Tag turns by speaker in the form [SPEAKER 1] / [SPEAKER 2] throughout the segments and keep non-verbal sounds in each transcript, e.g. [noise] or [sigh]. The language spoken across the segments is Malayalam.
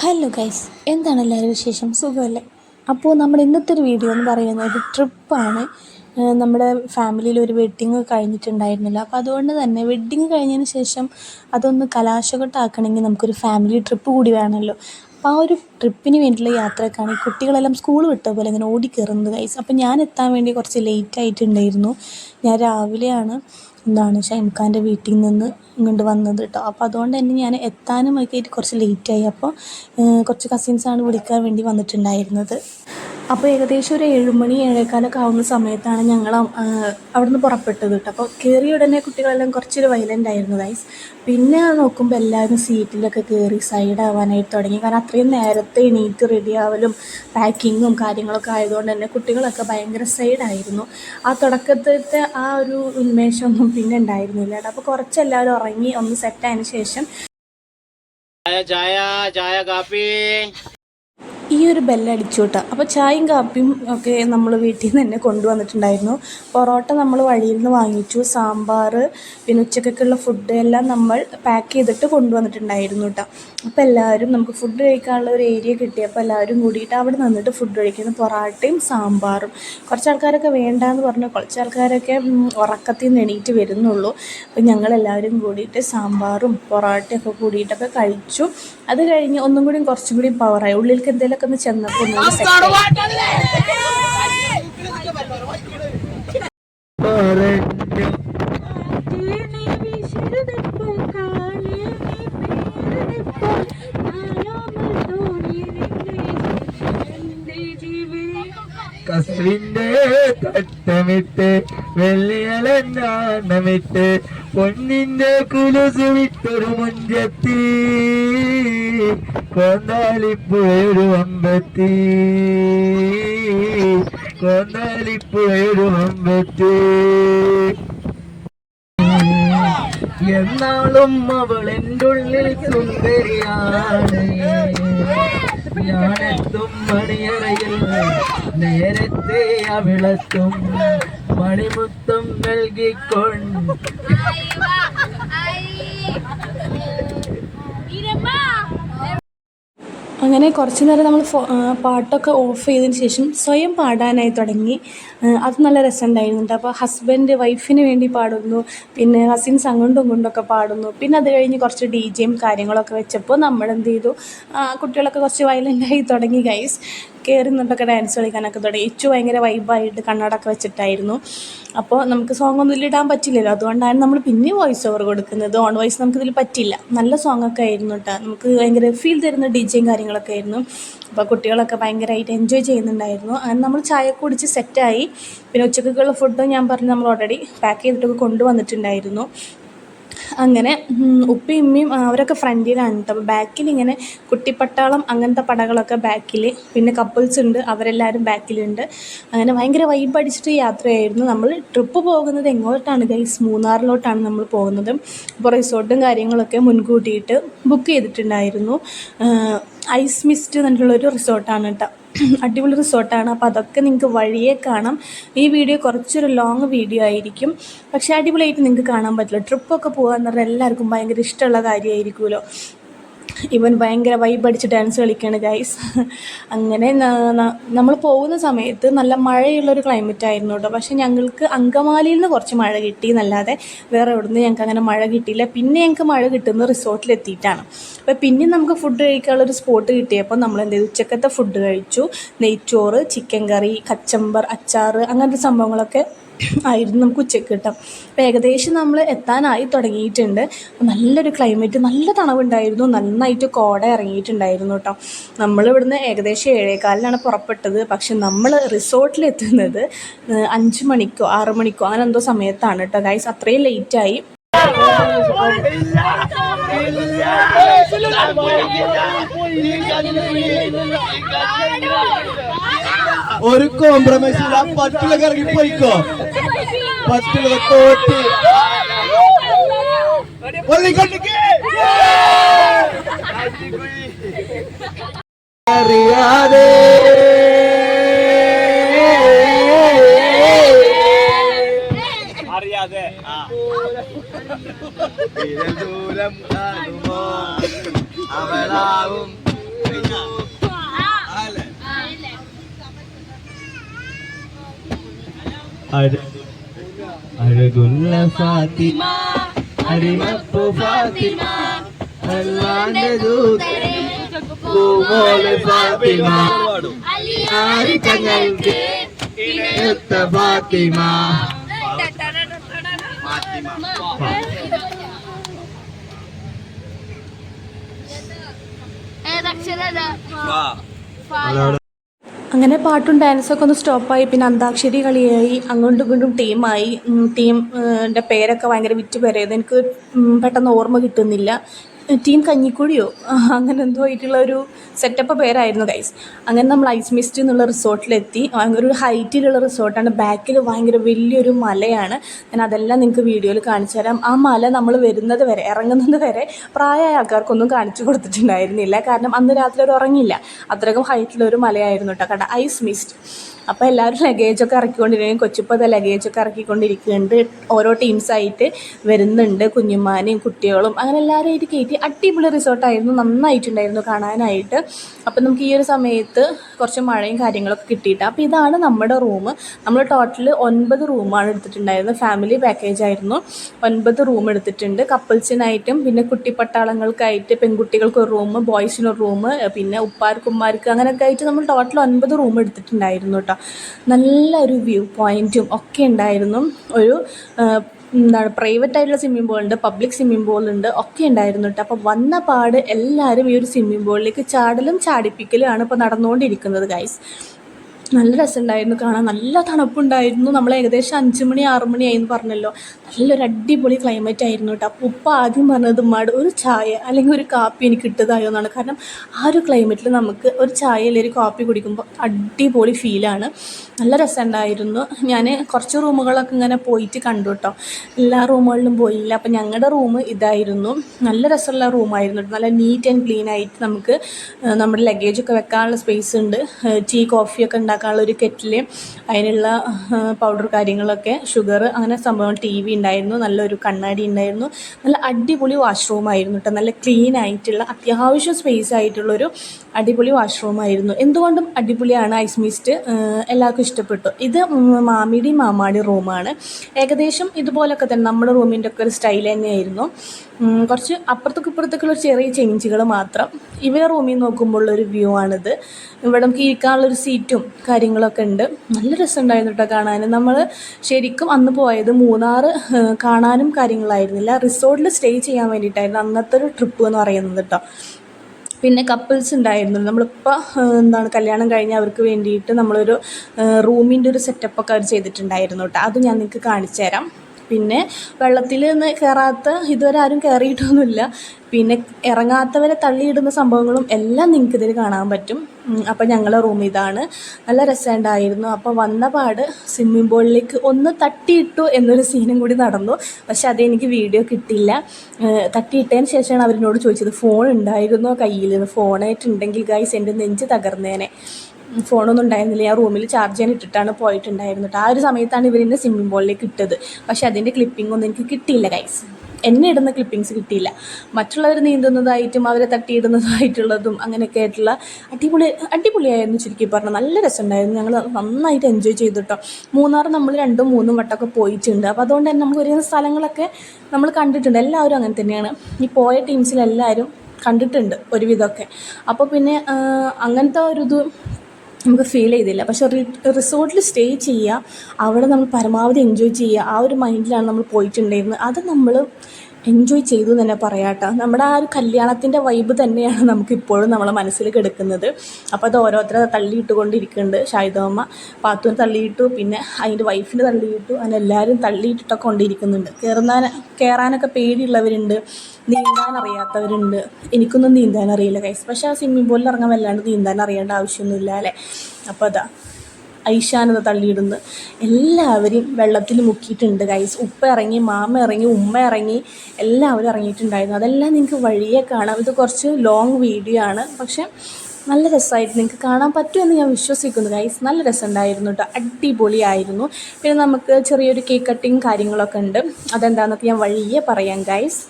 [SPEAKER 1] ഹലോ ഗൈസ് എന്താണ് എല്ലാവരും വിശേഷം? സുഖമല്ലേ? അപ്പോൾ നമ്മുടെ ഇന്നത്തെ ഒരു വീഡിയോ എന്ന് പറയുന്നത് ട്രിപ്പാണ് നമ്മുടെ ഫാമിലിയിൽ ഒരു വെഡ്ഡിങ് കഴിഞ്ഞിട്ടുണ്ടായിരുന്നില്ല. അപ്പോൾ അതുകൊണ്ട് തന്നെ വെഡ്ഡിങ് കഴിഞ്ഞതിന് ശേഷം അതൊന്ന് കലാശകട്ടാക്കണമെങ്കിൽ നമുക്കൊരു ഫാമിലി ട്രിപ്പ് കൂടി വേണമല്ലോ. അപ്പോൾ ആ ഒരു ട്രിപ്പിന് വേണ്ടിയിട്ടുള്ള യാത്രക്കാണ് ഈ കുട്ടികളെല്ലാം സ്കൂൾ വിട്ട പോലെ ഇങ്ങനെ ഓടിക്കയറുന്നത് ഗൈസ് അപ്പോൾ ഞാൻ എത്താൻ വേണ്ടി കുറച്ച് ലേറ്റ് ആയിട്ടുണ്ടായിരുന്നു. ഞാൻ രാവിലെയാണ് എന്താണ് ഷൈമുഖാന്റെ വീട്ടിൽ നിന്ന് ഇങ്ങോട്ട് വന്നത് കേട്ടോ അപ്പോൾ അതുകൊണ്ട് തന്നെ ഞാൻ എത്താനും ഒക്കെ ആയിട്ട് കുറച്ച് ലേറ്റായി അപ്പോൾ കുറച്ച് കസിൻസാണ് വിളിക്കാൻ വേണ്ടി വന്നിട്ടുണ്ടായിരുന്നത്. അപ്പോൾ ഏകദേശം ഒരു ഏഴുമണി ഏഴേക്കാലൊക്കെ ആവുന്ന സമയത്താണ് ഞങ്ങൾ അവിടെ നിന്ന് പുറപ്പെട്ടത് കേട്ടോ. അപ്പോൾ കയറിയ ഉടനെ കുട്ടികളെല്ലാം കുറച്ചൊരു വയലന്റ് ആയിരുന്നു ഗൈസ് പിന്നെ നോക്കുമ്പോൾ എല്ലാവരും സീറ്റിലൊക്കെ കയറി സൈഡ് ആവാനായിട്ട് തുടങ്ങി. കാരണം അത്രയും നേരത്തെ എണീറ്റ് റെഡി ആവലും പാക്കിങ്ങും കാര്യങ്ങളൊക്കെ ആയതുകൊണ്ട് തന്നെ കുട്ടികളൊക്കെ ഭയങ്കര സൈഡായിരുന്നു ആ തുടക്കത്തിലത്തെ ആ ഒരു ഉന്മേഷമൊന്നും പിന്നെ ഉണ്ടായിരുന്നില്ല കേട്ടോ. അപ്പോൾ കുറച്ചെല്ലാവരും ഉറങ്ങി ഒന്ന് സെറ്റായതിനു ശേഷം
[SPEAKER 2] ചായ ചായ കാപ്പി.
[SPEAKER 1] ഈ ഒരു ബെല്ലടിച്ചു അപ്പോൾ ചായയും കാപ്പിയും ഒക്കെ നമ്മൾ വീട്ടിൽ നിന്ന് തന്നെ കൊണ്ടുവന്നിട്ടുണ്ടായിരുന്നു. പൊറോട്ട നമ്മൾ വഴിയിൽ നിന്ന് വാങ്ങിച്ചു. സാമ്പാർ പിന്നെ ഉച്ചക്കൊക്കെയുള്ള ഫുഡ് എല്ലാം നമ്മൾ പാക്ക് ചെയ്തിട്ട് കൊണ്ടുവന്നിട്ടുണ്ടായിരുന്നു കേട്ടോ അപ്പോൾ എല്ലാവരും നമുക്ക് ഫുഡ് കഴിക്കാനുള്ള ഒരു ഏരിയ കിട്ടിയപ്പോൾ എല്ലാവരും കൂടിയിട്ട് അവിടെ നിന്നിട്ട് ഫുഡ് കഴിക്കുന്നു. പൊറോട്ടയും സാമ്പാറും. കുറച്ച് ആൾക്കാരൊക്കെ വേണ്ടാന്ന് പറഞ്ഞു കുറച്ച് ആൾക്കാരൊക്കെ ഉറക്കത്തിൽ നിന്ന് എണീറ്റ് വരുന്നുള്ളൂ. അപ്പോൾ ഞങ്ങളെല്ലാവരും കൂടിയിട്ട് സാമ്പാറും പൊറോട്ടയൊക്കെ കൂടിയിട്ടൊക്കെ കഴിച്ചു. അത് കഴിഞ്ഞ് ഒന്നും കൂടി കുറച്ചും കൂടി പവറായി ഉള്ളിലേക്ക് എന്തെങ്കിലുമൊക്കെ ഒന്ന് ചെന്നപ്പോൾ
[SPEAKER 3] കസ്വിന്റെ തട്ടമിട്ട് വെള്ളിയലഞ്ഞാണമിട്ട് പൊന്നിന്റെ കുലുസു വിട്ടൊരു മുഞ്ചത്തി കോന്നാലിപ്പുഴയൊരു അമ്പത്തി കോന്നാലിപ്പുഴയൊരു അമ്പത്തി. എന്നാളും അവൾ എന്റെ ഉള്ളിൽ സുന്ദരിയാണ്. ഞാനെത്തും മണിയറയിൽ നേരത്തെ അവിളത്തും. മണിമുത്തം നൽകിക്കൊണ്ട്
[SPEAKER 1] അങ്ങനെ കുറച്ച് നേരം നമ്മൾ പാട്ടൊക്കെ ഓഫ് ചെയ്തതിന് ശേഷം സ്വയം പാടാനായി തുടങ്ങി. അത് നല്ല രസമുണ്ടായിരുന്നു അപ്പോൾ ഹസ്ബൻഡ് വൈഫിന് വേണ്ടി പാടുന്നു. പിന്നെ കസിൻസ് അങ്ങോട്ടും ഇങ്ങോട്ടൊക്കെ പാടുന്നു. പിന്നെ അത് കഴിഞ്ഞ് കുറച്ച് ഡി ജെയും കാര്യങ്ങളൊക്കെ വെച്ചപ്പോൾ നമ്മൾ എന്ത് ചെയ്തു? കുട്ടികളൊക്കെ കുറച്ച് വയലന്റായി തുടങ്ങി ഗൈസ് കയറി നിന്നൊക്കെ ഡാൻസ് കളിക്കാനൊക്കെ തുടങ്ങി. ഇച്ചു ഭയങ്കര വൈബായിട്ട് കണ്ണടൊക്കെ വെച്ചിട്ടായിരുന്നു. അപ്പോൾ നമുക്ക് സോങ് ഒന്നും ഇടാൻ പറ്റില്ലല്ലോ. അതുകൊണ്ടാണ് നമ്മൾ പിന്നെ വോയിസ് ഓവർ കൊടുക്കുന്നത് ഓൺ വോയിസ് നമുക്കിതിൽ പറ്റില്ല. നല്ല സോങ് ഒക്കെ ആയിരുന്നു കേട്ടോ നമുക്ക് ഭയങ്കര ഫീൽ തരുന്ന ഡി കാര്യങ്ങളൊക്കെ ആയിരുന്നു. അപ്പോൾ കുട്ടികളൊക്കെ ഭയങ്കരമായിട്ട് എൻജോയ് ചെയ്യുന്നുണ്ടായിരുന്നു. അങ്ങനെ നമ്മൾ ചായ കുടിച്ച് സെറ്റായി പിന്നെ ഉച്ചക്കൊക്കെയുള്ള ഫുഡും ഞാൻ പറഞ്ഞു നമ്മൾ ഓൾറെഡി പാക്ക് ചെയ്തിട്ടൊക്കെ കൊണ്ടുവന്നിട്ടുണ്ടായിരുന്നു. അങ്ങനെ ഉപ്പയും ഉമ്മയും അവരൊക്കെ ഫ്രണ്ടിലാണ് കേട്ടോ ഇങ്ങനെ കുട്ടിപ്പട്ടാളം അങ്ങനത്തെ പടകളൊക്കെ ബാക്കിൽ പിന്നെ കപ്പിൾസ് ഉണ്ട് അവരെല്ലാവരും ബാക്കിലുണ്ട് അങ്ങനെ ഭയങ്കര വൈബ് അടിച്ചിട്ട് യാത്രയായിരുന്നു. നമ്മൾ ട്രിപ്പ് പോകുന്നത് എങ്ങോട്ടാണ് ഗൈസ് മൂന്നാറിലോട്ടാണ് നമ്മൾ പോകുന്നത്. അപ്പോൾ റിസോർട്ടും കാര്യങ്ങളൊക്കെ മുൻകൂട്ടിയിട്ട് ബുക്ക് ചെയ്തിട്ടുണ്ടായിരുന്നു. ഐസ് മിസ്റ്റ് എന്നിട്ടുള്ളൊരു റിസോർട്ടാണ് കേട്ടോ അടിപൊളി റിസോർട്ടാണ്. അപ്പോൾ അതൊക്കെ നിങ്ങൾക്ക് വഴിയെ കാണാം. ഈ വീഡിയോ കുറച്ചൊരു ലോങ് വീഡിയോ ആയിരിക്കും. പക്ഷേ അടിപൊളിയായിട്ട് നിങ്ങൾക്ക് കാണാൻ പറ്റില്ല. ട്രിപ്പൊക്കെ പോകുക പറഞ്ഞാൽ എല്ലാവർക്കും ഭയങ്കര ഇഷ്ടമുള്ള കാര്യമായിരിക്കുമല്ലോ ഇവൻ ഭയങ്കര വൈബ് അടിച്ച് ഡാൻസ് കളിക്കുകയാണ് ഗൈസ് അങ്ങനെ നമ്മൾ പോകുന്ന സമയത്ത് നല്ല മഴയുള്ളൊരു ക്ലൈമറ്റ് ആയിരുന്നു കേട്ടോ. പക്ഷേ ഞങ്ങൾക്ക് അങ്കമാലിയിൽ നിന്ന് കുറച്ച് മഴ കിട്ടി എന്നല്ലാതെ വേറെ എവിടെ നിന്ന് ഞങ്ങൾക്ക് അങ്ങനെ മഴ കിട്ടിയില്ല. പിന്നെ ഞങ്ങൾക്ക് മഴ കിട്ടുന്നത് റിസോർട്ടിലെത്തിയിട്ടാണ് അപ്പോൾ പിന്നെ നമുക്ക് ഫുഡ് കഴിക്കാനുള്ളൊരു സ്പോട്ട് കിട്ടിയപ്പോൾ നമ്മൾ എന്ത് ചെയ്തു? ഉച്ചക്കത്തെ ഫുഡ് കഴിച്ചു. നെയ്ച്ചോറ് ചിക്കൻ കറി കച്ചമ്പർ അച്ചാർ അങ്ങനത്തെ സംഭവങ്ങളൊക്കെ ആയിരുന്നു നമുക്ക് ഉച്ചയ്ക്ക് കിട്ടാം അപ്പോൾ ഏകദേശം നമ്മൾ എത്താനായി തുടങ്ങിയിട്ടുണ്ട് നല്ലൊരു ക്ലൈമറ്റ് നല്ല തണവുണ്ടായിരുന്നു നന്നായിട്ട് കോട ഇറങ്ങിയിട്ടുണ്ടായിരുന്നു കേട്ടോ നമ്മളിവിടുന്ന് ഏകദേശം ഏഴേകാലിനാണ് പുറപ്പെട്ടത് പക്ഷെ നമ്മൾ റിസോർട്ടിലെത്തുന്നത് അഞ്ച് മണിക്കോ ആറ് മണിക്കോ അങ്ങനെ എന്തോ സമയത്താണ് കേട്ടോ ഗൈസ് അത്രയും ലേറ്റായി
[SPEAKER 3] ഒരു കോംപ്രമൈസ് ഇല്ല. പറ്റിലൊക്കെ ഇറങ്ങി പോയിക്കോ. പറ്റിലൊക്കെ തോറ്റ്. അറിയാതെ.
[SPEAKER 2] അറിയാതെ.
[SPEAKER 3] ദൂരം അവളാവും. അഴകുള്ള ഫാത്തിമ അടിമപ്പു ഫാത്തിമ അല്ലാന്റെ ദൂതരെ പൂമോൾ ഫാത്തിമ ആരിക്കങ്ങൾക്ക് ഇണയൊത്ത ഫാത്തിമ?
[SPEAKER 4] ഏതക്ഷരത
[SPEAKER 1] അങ്ങനെ പാട്ടും ഡാൻസൊക്കെ ഒന്ന് സ്റ്റോപ്പായി പിന്നെ അന്താക്ഷരി കളിയായി. അങ്ങോട്ടും ഇങ്ങോട്ടും ടീമായി ടീം ന്റെ പേരൊക്കെ ഭയങ്കര വിറ്റ് പേരായിരുന്നു എനിക്ക് പെട്ടെന്ന് ഓർമ്മ കിട്ടുന്നില്ല. ടീം കഞ്ഞിക്കുഴിയോ? അങ്ങനെ എന്തോ ആയിട്ടുള്ള ഒരു സെറ്റപ്പ് പേരായിരുന്നു ഗൈസ് അങ്ങനെ നമ്മൾ ഐസ് മിസ്റ്റ് എന്നുള്ള റിസോർട്ടിലെത്തി. ഒരു ഹൈറ്റിലുള്ള റിസോർട്ടാണ്. ബാക്കിൽ ഭയങ്കര വലിയൊരു മലയാണ്. ഞാൻ അതെല്ലാം നിങ്ങൾക്ക് വീഡിയോയിൽ കാണിച്ചു തരാം. ആ മല നമ്മൾ വരുന്നത് വരെ ഇറങ്ങുന്നത് വരെ പ്രായമായ ആൾക്കാർക്കൊന്നും കാണിച്ചു കൊടുത്തിട്ടുണ്ടായിരുന്നില്ല. കാരണം അന്ന് രാത്രി അവർ ഉറങ്ങിയില്ല. അത്രയ്ക്കും ഹൈറ്റിലൊരു മലയായിരുന്നു കേട്ടോ കണ്ട ഐസ് മിസ്റ്റ് അപ്പോൾ എല്ലാവരും ലഗേജൊക്കെ ഇറക്കിക്കൊണ്ടിരിക്കുകയും കൊച്ചിപ്പത് ലഗേജൊക്കെ ഇറക്കിക്കൊണ്ടിരിക്കുന്നുണ്ട്. ഓരോ ടീംസായിട്ട് വരുന്നുണ്ട്. കുഞ്ഞുമാനെയും കുട്ടികളും അങ്ങനെ എല്ലാവരും ആയിട്ട് കയറ്റി അടിപൊളി റിസോർട്ടായിരുന്നു നന്നായിട്ടുണ്ടായിരുന്നു കാണാനായിട്ട്. അപ്പം നമുക്ക് ഈ ഒരു സമയത്ത് കുറച്ച് മഴയും കാര്യങ്ങളൊക്കെ കിട്ടിയിട്ട്. അപ്പോൾ ഇതാണ് നമ്മുടെ റൂം. നമ്മൾ ടോട്ടൽ ഒൻപത് റൂമാണ് എടുത്തിട്ടുണ്ടായിരുന്നത്. ഫാമിലി പാക്കേജ് ആയിരുന്നു. ഒൻപത് റൂം എടുത്തിട്ടുണ്ട്. കപ്പിൾസിനായിട്ടും പിന്നെ കുട്ടിപ്പട്ടാളങ്ങൾക്കായിട്ട് പെൺകുട്ടികൾക്ക് ഒരു റൂം ബോയ്സിന് ഒരു റൂം പിന്നെ ഉപ്പാർക്കുമാർക്ക് അങ്ങനെയൊക്കെ ആയിട്ട് നമ്മൾ ടോട്ടൽ ഒൻപത് റൂം എടുത്തിട്ടുണ്ടായിരുന്നു കേട്ടോ. നല്ലൊരു വ്യൂ പോയിന്റും ഒക്കെ ഉണ്ടായിരുന്നു. ഒരു എന്താണ് പ്രൈവറ്റ് ആയിട്ടുള്ള സ്വിമ്മിംഗ് പൂളുണ്ട് പബ്ലിക് സ്വിമ്മിംഗ് പൂളുണ്ട് ഒക്കെ ഉണ്ടായിരുന്നു കേട്ടോ അപ്പോൾ വന്ന പാട് എല്ലാവരും ഈ ഒരു സ്വിമ്മിംഗ് പൂളിലേക്ക് ചാടലും ചാടിപ്പിക്കലും ആണ് ഇപ്പോൾ നടന്നുകൊണ്ടിരിക്കുന്നത് ഗൈസ് നല്ല രസമുണ്ടായിരുന്നു കാണാൻ. നല്ല തണുപ്പുണ്ടായിരുന്നു. നമ്മൾ ഏകദേശം അഞ്ച് മണി ആറ് മണി എന്ന് പറഞ്ഞല്ലോ. നല്ലൊരു അടിപൊളി ക്ലൈമറ്റ് ആയിരുന്നു കേട്ടോ. അപ്പോൾ ഉപ്പ ആദ്യം പറഞ്ഞത് ഉമ്മാട് ഒരു ചായ അല്ലെങ്കിൽ ഒരു കാപ്പി എനിക്ക് കിട്ടതായോ എന്നാണ്. കാരണം ആ ഒരു ക്ലൈമറ്റിൽ നമുക്ക് ഒരു ചായ അല്ലെങ്കിൽ ഒരു കാപ്പി കുടിക്കുമ്പോൾ അടിപൊളി ഫീലാണ് നല്ല രസമുണ്ടായിരുന്നു. ഞാൻ കുറച്ച് റൂമുകളൊക്കെ ഇങ്ങനെ പോയിട്ട് കണ്ടു കേട്ടോ. എല്ലാ റൂമുകളിലും പോയില്ല. അപ്പോൾ ഞങ്ങളുടെ റൂം ഇതായിരുന്നു. നല്ല രസമുള്ള റൂമായിരുന്നു. നല്ല നീറ്റ് ആൻഡ് ക്ലീൻ ആയിട്ട് നമുക്ക് നമ്മുടെ ലഗേജൊക്കെ വെക്കാനുള്ള സ്പേസ് ഉണ്ട്. ടീ കോഫിയൊക്കെ ഉണ്ടാക്കാനുള്ള ഒരു കെറ്റിൽ അതിനുള്ള പൗഡർ കാര്യങ്ങളൊക്കെ ഷുഗർ അങ്ങനെ സംഭവം ടി വി ഉണ്ടായിരുന്നു നല്ലൊരു കണ്ണാടി ഉണ്ടായിരുന്നു നല്ല അടിപൊളി വാഷ്റൂം ആയിരുന്നു കേട്ടോ നല്ല ക്ലീൻ ആയിട്ടുള്ള അത്യാവശ്യം സ്പേസ് ആയിട്ടുള്ളൊരു അടിപൊളി വാഷ്റൂം ആയിരുന്നു. എന്തുകൊണ്ടും അടിപൊളിയാണ് ഐസ് മിസ്റ്റ് എല്ലാവർക്കും ഇഷ്ടപ്പെട്ടു. ഇത് മാമിയുടെയും മാമാടി റൂമാണ് ഏകദേശം ഇതുപോലൊക്കെ തന്നെ നമ്മുടെ റൂമിന്റെ ഒക്കെ ഒരു സ്റ്റൈൽ തന്നെയായിരുന്നു. കുറച്ച് അപ്പുറത്തേക്ക് ഇപ്പുറത്തേക്കുള്ള ചെറിയ ചേഞ്ചുകൾ മാത്രം. ഇവരെ റൂമിൽ നോക്കുമ്പോൾ ഉള്ളൊരു വ്യൂ ആണിത്. ഇവിടെ നമുക്ക് ഇരിക്കാനുള്ളൊരു സീറ്റും കാര്യങ്ങളൊക്കെ ഉണ്ട്. നല്ല രസമുണ്ടായിരുന്നു കേട്ടോ കാണാൻ. നമ്മൾ ശരിക്കും അന്ന് പോയത് മൂന്നാർ കാണാനും കാര്യങ്ങളായിരുന്നില്ല. റിസോർട്ടിൽ സ്റ്റേ ചെയ്യാൻ വേണ്ടിയിട്ടായിരുന്നു അന്നത്തെ ഒരു ട്രിപ്പ് എന്ന് പറയുന്നത് കേട്ടോ പിന്നെ കപ്പിൾസ് ഉണ്ടായിരുന്നു. നമ്മളിപ്പോൾ എന്താണ് കല്യാണം കഴിഞ്ഞ് അവർക്ക് വേണ്ടിയിട്ട് നമ്മളൊരു റൂമിന്റെ ഒരു സെറ്റപ്പൊക്കെ അവർ ചെയ്തിട്ടുണ്ടായിരുന്നു കേട്ടോ അത് ഞാൻ നിങ്ങൾക്ക് കാണിച്ചു തരാം പിന്നെ വെള്ളത്തിൽ നിന്ന് കയറാത്ത ഇതുവരെ ആരും കയറിയിട്ടൊന്നുമില്ല പിന്നെ ഇറങ്ങാത്തവരെ തള്ളിയിടുന്ന സംഭവങ്ങളും എല്ലാം നിങ്ങൾക്ക് ഇതിൽ കാണാൻ പറ്റും. അപ്പം അപ്പോൾ ഞങ്ങളെ റൂം ഇതാണ്. നല്ല രസമുണ്ടായിരുന്നു. അപ്പോൾ വന്ന പാട് സ്വിമ്മിംഗ് പൂളിലേക്ക് ഒന്ന് തട്ടിയിട്ടു എന്നൊരു സീനും കൂടി നടന്നു. പക്ഷെ അതെനിക്ക് വീഡിയോ കിട്ടിയില്ല. ഏഹ് തട്ടിയിട്ടതിന് ശേഷമാണ് അവരിനോട് ചോദിച്ചത് ഫോൺ ഉണ്ടായിരുന്നോ കയ്യിൽ ഫോണായിട്ടുണ്ടെങ്കിൽ ഗൈസ് എന്റെ നെഞ്ച് തകർന്നേനെ. ഫോണൊന്നും ഉണ്ടായിരുന്നില്ല. ഞാൻ റൂമിൽ ചാർജ് ചെയ്യാൻ ഇട്ടിട്ടാണ് പോയിട്ടുണ്ടായിരുന്നത് ആ ഒരു സമയത്താണ് ഇവരെന്നെ സ്വിമ്മിംഗ് പൂളിലേക്ക് ഇട്ടത്. പക്ഷേ അതിന്റെ ക്ലിപ്പിംഗ് ഒന്നും എനിക്ക് കിട്ടിയില്ല ഗൈസ് എന്നെ ഇടുന്ന ക്ലിപ്പിംഗ്സ് കിട്ടിയില്ല. മറ്റുള്ളവർ നീന്തുന്നതായിട്ടും അവരെ തട്ടിയിടുന്നതായിട്ടുള്ളതും അങ്ങനെയൊക്കെ ആയിട്ടുള്ള അടിപൊളി അടിപൊളിയായിരുന്നു ചുരുക്കി പറഞ്ഞാൽ നല്ല രസമുണ്ടായിരുന്നു. ഞങ്ങൾ നന്നായിട്ട് എൻജോയ് ചെയ്തു കേട്ടോ മൂന്നാർ നമ്മൾ രണ്ടും മൂന്നും വട്ടമൊക്കെ പോയിട്ടുണ്ട്. അപ്പോൾ അതുകൊണ്ട് തന്നെ നമുക്ക് വരുന്ന സ്ഥലങ്ങളൊക്കെ നമ്മൾ കണ്ടിട്ടുണ്ട്. എല്ലാവരും അങ്ങനെ തന്നെയാണ്. ഈ പോയ ടീംസിലെല്ലാവരും കണ്ടിട്ടുണ്ട് ഒരുവിധമൊക്കെ. അപ്പോൾ പിന്നെ അങ്ങനത്തെ ഒരു ഇത് നമുക്ക് ഫീൽ ചെയ്തില്ല. പക്ഷെ റിസോർട്ടിൽ സ്റ്റേ ചെയ്യുക അവിടെ നമ്മൾ പരമാവധി എൻജോയ് ചെയ്യുക ആ ഒരു മൈൻഡിലാണ് നമ്മൾ പോയിട്ടുണ്ടായിരുന്നത്. അത് നമ്മൾ എൻജോയ് ചെയ്തു തന്നെ പറയാം കേട്ടോ നമ്മുടെ ആ ഒരു കല്യാണത്തിന്റെ വൈബ് തന്നെയാണ് നമുക്ക് ഇപ്പോഴും നമ്മളെ മനസ്സിൽ കിടക്കുന്നത്. അപ്പോൾ അത് ഓരോരുത്തരെ തള്ളിയിട്ടുകൊണ്ടിരിക്കുന്നുണ്ട്. ഷായുദമ്മ പാത്തുവിന് തള്ളിയിട്ടു പിന്നെ അതിന്റെ വൈഫിന് തള്ളിയിട്ടു അങ്ങനെ എല്ലാവരും തള്ളിയിട്ടിട്ടൊക്കെ കൊണ്ടിരിക്കുന്നുണ്ട്. കയറുന്ന കയറാനൊക്കെ പേടിയുള്ളവരുണ്ട്. നീന്താൻ അറിയാത്തവരുണ്ട് എനിക്കൊന്നും നീന്താൻ അറിയില്ല കൈസ് പക്ഷേ ആ സ്വിമ്മിംഗ് പൂളിൽ ഇറങ്ങാൻ വല്ലാണ്ട് നീന്താൻ അറിയേണ്ട ആവശ്യമൊന്നുമില്ല അല്ലേ? അപ്പോൾ അതാ ഐഷാനത് തള്ളിയിടുന്നു. എല്ലാവരും വെള്ളത്തിൽ മുക്കിയിട്ടുണ്ട് ഗൈസ് ഉപ്പ ഇറങ്ങി മാമ ഇറങ്ങി ഉമ്മ ഇറങ്ങി എല്ലാവരും ഇറങ്ങിയിട്ടുണ്ടായിരുന്നു. അതെല്ലാം നിങ്ങൾക്ക് വഴിയെ കാണാം. ഇത് കുറച്ച് ലോങ് വീഡിയോ ആണ്. പക്ഷേ നല്ല രസമായിട്ട് നിങ്ങൾക്ക് കാണാൻ പറ്റുമെന്ന് ഞാൻ വിശ്വസിക്കുന്നു ഗൈസ് നല്ല രസമുണ്ടായിരുന്നു കേട്ടോ അടിപൊളിയായിരുന്നു. പിന്നെ നമുക്ക് ചെറിയൊരു കേക്ക് കട്ടിങ് കാര്യങ്ങളൊക്കെ ഉണ്ട്. അതെന്താണെന്നൊക്കെ ഞാൻ വഴിയെ പറയാം ഗൈസ്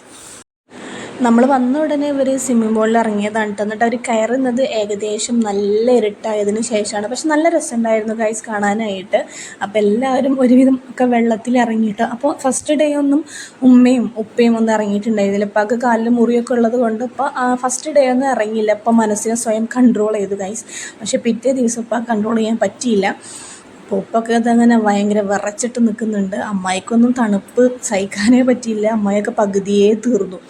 [SPEAKER 1] നമ്മൾ വന്ന ഉടനെ ഇവർ സ്വിമ്മിംഗ് പൂളിൽ ഇറങ്ങിയതാണ് കേട്ടോ എന്നിട്ട് അവർ കയറുന്നത് ഏകദേശം നല്ല ഇരുട്ടായതിനു ശേഷമാണ്. പക്ഷെ നല്ല രസമുണ്ടായിരുന്നു ഗൈസ് കാണാനായിട്ട്. അപ്പോൾ എല്ലാവരും ഒരുവിധം ഒക്കെ വെള്ളത്തിൽ ഇറങ്ങിയിട്ട്. അപ്പോൾ ഫസ്റ്റ് ഡേ ഒന്നും ഉമ്മയും ഉപ്പയും ഒന്നും ഇറങ്ങിയിട്ടുണ്ടായിരുന്നില്ല. ഇപ്പൊക്കെ കാലിൽ മുറിയൊക്കെ ഉള്ളത് കൊണ്ട് ഇപ്പോൾ ഫസ്റ്റ് ഡേ ഒന്നും ഇറങ്ങിയില്ല. ഇപ്പം മനസ്സിനെ സ്വയം കൺട്രോൾ ചെയ്തു ഗൈസ് പക്ഷേ പിറ്റേ ദിവസം ഇപ്പോൾ കൺട്രോൾ ചെയ്യാൻ പറ്റിയില്ല. അപ്പോൾ ഉപ്പൊക്കെ അതങ്ങനെ ഭയങ്കര വിറച്ചിട്ട് നിൽക്കുന്നുണ്ട്. അമ്മായിക്കൊന്നും തണുപ്പ് സഹിക്കാനേ പറ്റിയില്ല. അമ്മായിയൊക്കെ പകുതിയേ തീർന്നു.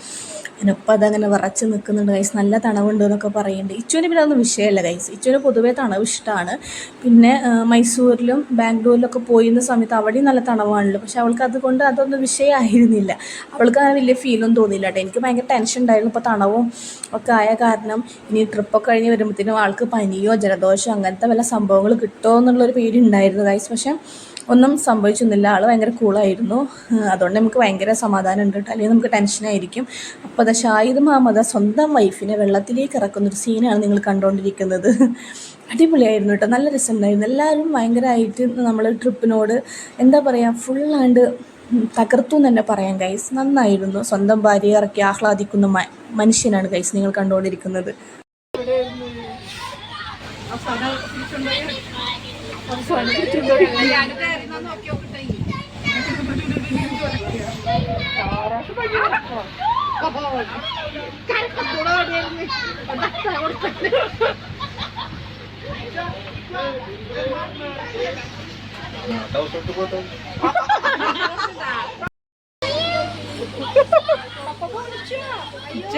[SPEAKER 1] ഉപ്പ അതങ്ങനെ വിറച്ച് നിൽക്കുന്നുണ്ട് ഗൈസ് നല്ല തണവുണ്ട് എന്നൊക്കെ പറയുന്നുണ്ട് ഇച്ചുവിന് പിന്നെ അതൊന്നും വിഷയമല്ല ഗൈസ് ഇച്ചുവിന് പൊതുവേ തണവ് ഇഷ്ടമാണ് പിന്നെ മൈസൂരിലും ബാംഗ്ലൂരിലൊക്കെ പോയിരുന്ന സമയത്ത് അവിടെയും നല്ല തണവാണല്ലോ. പക്ഷെ അവൾക്ക് അതുകൊണ്ട് അതൊന്നും വിഷയമായിരുന്നില്ല അവൾക്ക് അങ്ങനെ വലിയ ഫീലൊന്നും തോന്നിയില്ല കേട്ടോ. എനിക്ക് ഭയങ്കര ടെൻഷൻ ഉണ്ടായിരുന്നു. ഇപ്പോൾ തണവും ഒക്കെ ആയ കാരണം ഇനി ട്രിപ്പൊക്കെ കഴിഞ്ഞ് വരുമ്പോഴത്തേനും ആൾക്ക് പനിയോ ജലദോഷമോ അങ്ങനത്തെ വല്ല സംഭവങ്ങൾ കിട്ടുമോ എന്നുള്ളൊരു പേടി ഉണ്ടായിരുന്നു ഗൈസ് പക്ഷെ ഒന്നും സംഭവിച്ചൊന്നുമില്ല. ആൾ ഭയങ്കര കൂളായിരുന്നു അതുകൊണ്ട് നമുക്ക് ഭയങ്കര സമാധാനം ഉണ്ട് കേട്ടോ. അല്ലെങ്കിൽ നമുക്ക് ടെൻഷനായിരിക്കും അപ്പോൾ അത് ഷാഹിദ് മുഹമ്മദ് സ്വന്തം വൈഫിനെ വെള്ളത്തിലേക്ക് ഇറക്കുന്നൊരു സീനാണ് നിങ്ങൾ കണ്ടുകൊണ്ടിരിക്കുന്നത് അടിപൊളിയായിരുന്നു കേട്ടോ. നല്ല രസമുണ്ടായിരുന്നു. എല്ലാവരും ഭയങ്കരമായിട്ട് നമ്മൾ ട്രിപ്പിനോട് എന്താ പറയുക ഫുള്ളാണ്ട് തകർത്തു എന്ന് തന്നെ പറയാം ഗൈസ് നന്നായിരുന്നു. സ്വന്തം ഭാര്യയെ ഇറക്കി ആഹ്ലാദിക്കുന്ന മനുഷ്യനാണ് ഗൈസ് നിങ്ങൾ കണ്ടുകൊണ്ടിരിക്കുന്നത്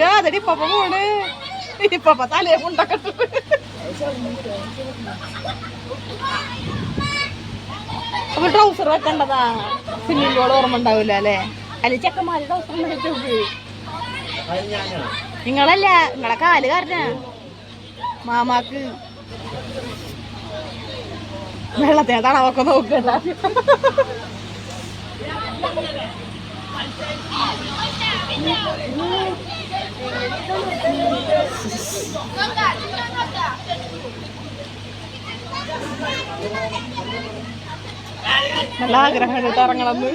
[SPEAKER 4] അതടി പപ്പ പോണ്. ഇപ്പപ്പ തലേ മുണ്ടൊക്കെ അപ്പൊ ട്രൗസർ വെക്കണ്ടതാ? സ്വിമ്മിംഗ് പൂൾ ഓർമ്മ ഉണ്ടാവില്ല അല്ലേ? അല്ലെ ചെക്കന്മാര് വസ്ത്രം വെച്ചോക്ക് നിങ്ങളല്ല നിങ്ങളെ കാൽ കാരണ. മാമാക്ക് വെള്ളത്തിന് തടവൊക്കെ നോക്കണ്ട നല്ല ആഗ്രഹമുണ്ട് ഇറങ്ങണമെന്ന്.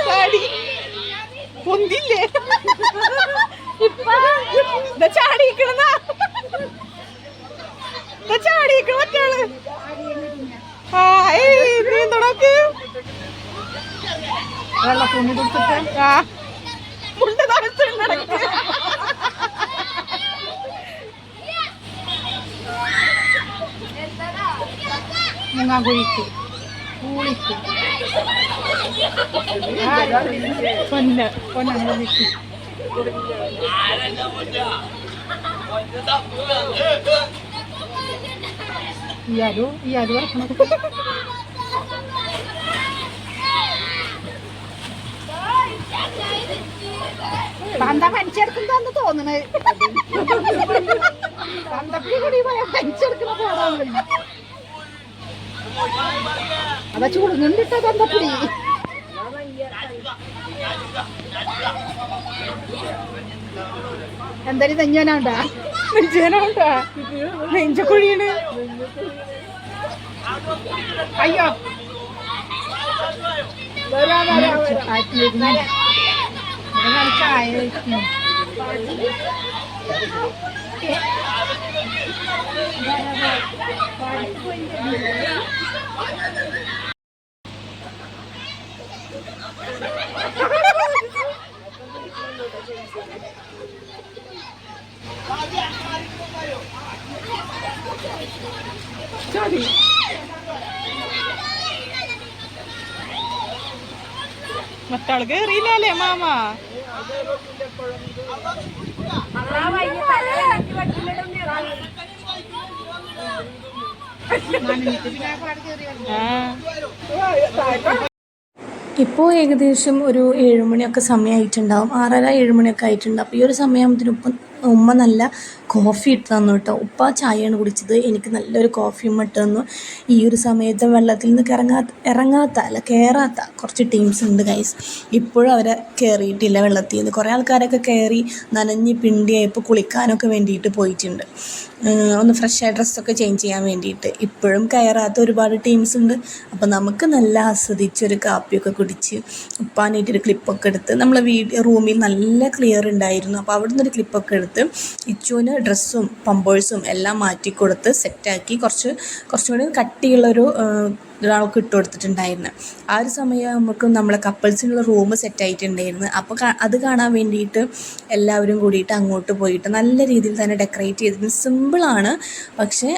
[SPEAKER 4] ചാടി പൊന്തില്ലേ ഇപ്പൊ ചാടിക്കണതാ ചാടിക്കണ മറ്റാൾ ആ ഏയ് നീന്തണോക്ക് വെള്ളത്തുണി കൊടുത്തിട്ട് ആ മുണ്ട നടക്ക് മുങ്ങാങ്കുഴിക്ക്. പൂളിക്ക്. പൊന്ന്. പൊന്നുള്ളിക്ക് ഇയാരു ഇയാരു വറക്കണം പന്ത പനിച്ചെടുക്കുന്നതാന്ന് തോന്നണേ. പന്തപ്പിടി കൂടി പനിച്ചെടുക്കുന്ന പോടാണ് അതാ ചൂടുന്നുണ്ടിട്ടോ തന്തപ്പടി എന്തായാലും നെഞ്ഞോനാണ്ടാ നെഞ്ചോനാണ്ടാ? നെഞ്ചക്കുഴിയാണ് അയ്യോ. ചായ കഴിക്കും മറ്റാൾ കേറിയില്ലേ മാമ?
[SPEAKER 1] ഇപ്പോൾ ഏകദേശം ഒരു ഏഴുമണിയൊക്കെ സമയമായിട്ടുണ്ടാവും. ആറര ഏഴുമണിയൊക്കെ ആയിട്ടുണ്ടാവും അപ്പോൾ ഈ ഒരു സമയം ഉപ്പ ഉമ്മ നല്ല കോഫി ഇട്ട് തന്നു കേട്ടോ. ഉപ്പ ചായയാണ് കുടിച്ചത്. എനിക്ക് നല്ലൊരു കോഫിയും ഇട്ട് തന്നു. ഈ ഒരു സമയത്ത് വെള്ളത്തിൽ നിന്ന് ഇറങ്ങാത്ത ഇറങ്ങാത്ത അല്ല കയറാത്ത കുറച്ച് ടീംസ് ഉണ്ട് ഗൈസ് ഇപ്പോഴും അവരെ കയറിയിട്ടില്ല വെള്ളത്തിൽ നിന്ന്. കുറേ ആൾക്കാരൊക്കെ കയറി നനഞ്ഞ് പിണ്ടിയായി ഇപ്പോൾ കുളിക്കാനൊക്കെ വേണ്ടിയിട്ട് പോയിട്ടുണ്ട്. ഒന്ന് ഫ്രഷ് ആയ ഡ്രസ്സൊക്കെ ചേഞ്ച് ചെയ്യാൻ വേണ്ടിയിട്ട്. ഇപ്പോഴും കയറാത്ത ഒരുപാട് ടീംസ് ഉണ്ട്. അപ്പോൾ നമുക്ക് നല്ല ആസ്വദിച്ച് ഒരു കാപ്പിയൊക്കെ കുടിച്ച് ഉപ്പാനായിട്ടൊരു ക്ലിപ്പൊക്കെ എടുത്ത് നമ്മൾ വീട് റൂമിൽ നല്ല ക്ലിയർ ഉണ്ടായിരുന്നു. അപ്പോൾ അവിടെ നിന്നൊരു ക്ലിപ്പൊക്കെ എടുത്ത് ഇച്ചുവിന് ഡ്രസ്സും പമ്പേഴ്സും എല്ലാം മാറ്റി കൊടുത്ത് സെറ്റാക്കി കുറച്ച് കുറച്ചുകൂടി കട്ടിയുള്ളൊരു ഒരാൾക്ക് ഇട്ട് കൊടുത്തിട്ടുണ്ടായിരുന്നു. ആ ഒരു സമയമാകുമ്പോഴേക്കും നമ്മളെ കപ്പിൾസിനുള്ള റൂം സെറ്റ് ആയിട്ടുണ്ടായിരുന്നു. അപ്പോൾ അത് കാണാൻ വേണ്ടിയിട്ട് എല്ലാവരും കൂടിയിട്ട് അങ്ങോട്ട് പോയിട്ട് നല്ല രീതിയിൽ തന്നെ ഡെക്കറേറ്റ് ചെയ്തിരുന്നു. സിമ്പിളാണ് പക്ഷേ